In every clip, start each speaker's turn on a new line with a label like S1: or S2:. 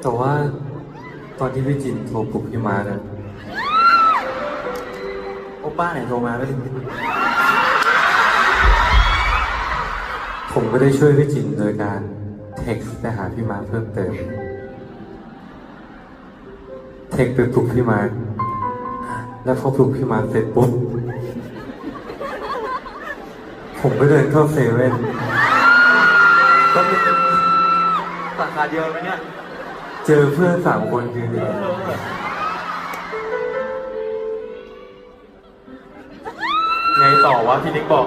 S1: แต่ว่าตอนที่พี่จินโทรปลุกพี่มาร์คอะ
S2: โอป้าไหนโทรมาไม่ได้
S1: ผมก็ได้ช่วยพี่จินโดยการเท็กซ์ไปหาพี่มาร์เพิ่มเติม เท็กซ์ไปปลุกพี่มาร์แล้วพอปลุกพี่มาร์เสร็จปุ๊บ ผมก็เดินเข้าเซเว่น
S2: ก็เป็นสาขาเดียวไหมเนี่ย
S1: เจอเพื่อนสามคนยืนอยู่
S2: ไงต่อวะพี่นิกบอก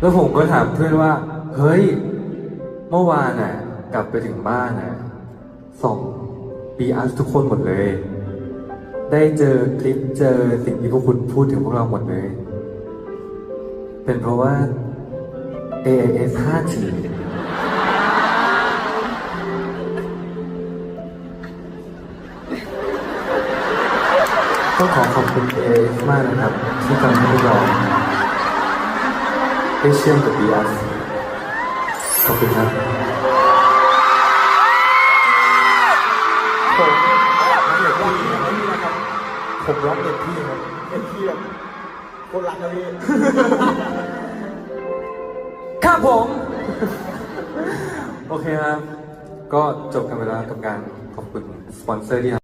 S1: แล้วผมก็ถามเพื่อนว่า เฮ้ย เมื่อวานน่ะ กลับไปถึงบ้านน่ะส่งปีอาร์ทุกคนหมดเลย ได้เจอคลิปเจอสิ่งที่พวกคุณพูดถึงพวกเราหมดเลย เป็นเพราะว่า AIS 5G ต้องขอขอบคุณ AIS มากนะครับ ที่ทำให้พวกเราได้เชื่อมกับ BS ขอบคุณครับ
S2: ผมเด็กพี่นะครับผมรักเด็กพี่ครับเด็กพี่แบบคนรักนะพี่
S1: ครับผม โอเคครับ ก็จบกันไปแล้วกับการขอบคุณสปอนเซอร์ที่